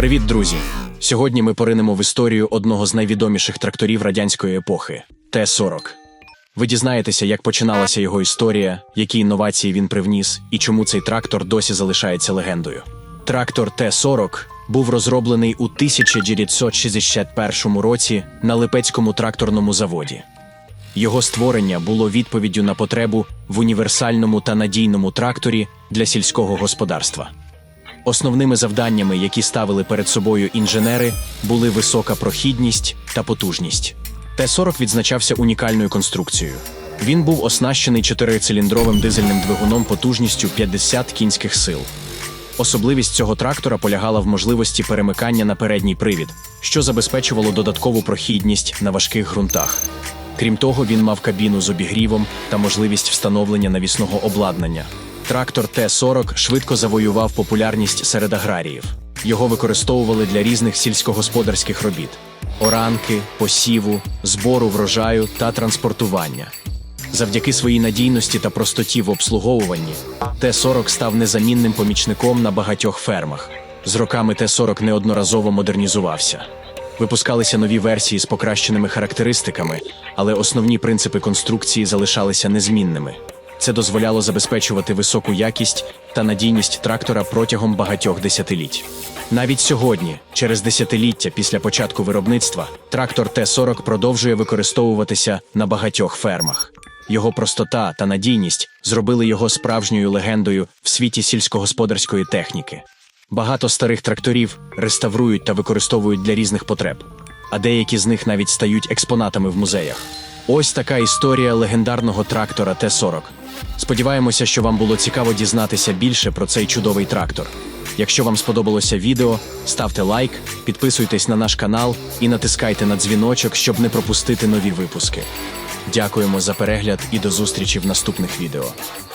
Привіт, друзі! Сьогодні ми поринемо в історію одного з найвідоміших тракторів радянської епохи Т-40. Ви дізнаєтеся, як починалася його історія, які інновації він привніс і чому цей трактор досі залишається легендою. Трактор Т-40 був розроблений у 1961 році на Липецькому тракторному заводі. Його створення було відповіддю на потребу в універсальному та надійному тракторі для сільського господарства. Основними завданнями, які ставили перед собою інженери, були висока прохідність та потужність. Т-40 відзначався унікальною конструкцією. Він був оснащений чотирициліндровим дизельним двигуном потужністю 50 кінських сил. Особливість цього трактора полягала в можливості перемикання на передній привід, що забезпечувало додаткову прохідність на важких ґрунтах. Крім того, він мав кабіну з обігрівом та можливість встановлення навісного обладнання. Трактор Т-40 швидко завоював популярність серед аграріїв. Його використовували для різних сільськогосподарських робіт: оранки, посіву, збору врожаю та транспортування. Завдяки своїй надійності та простоті в обслуговуванні Т-40 став незамінним помічником на багатьох фермах. З роками Т-40 неодноразово модернізувався. Випускалися нові версії з покращеними характеристиками, але основні принципи конструкції залишалися незмінними. Це дозволяло забезпечувати високу якість та надійність трактора протягом багатьох десятиліть. Навіть сьогодні, через десятиліття після початку виробництва, трактор Т-40 продовжує використовуватися на багатьох фермах. Його простота та надійність зробили його справжньою легендою в світі сільськогосподарської техніки. Багато старих тракторів реставрують та використовують для різних потреб, а деякі з них навіть стають експонатами в музеях. Ось така історія легендарного трактора Т-40. Сподіваємося, що вам було цікаво дізнатися більше про цей чудовий трактор. Якщо вам сподобалося відео, ставте лайк, підписуйтесь на наш канал і натискайте на дзвіночок, щоб не пропустити нові випуски. Дякуємо за перегляд і до зустрічі в наступних відео.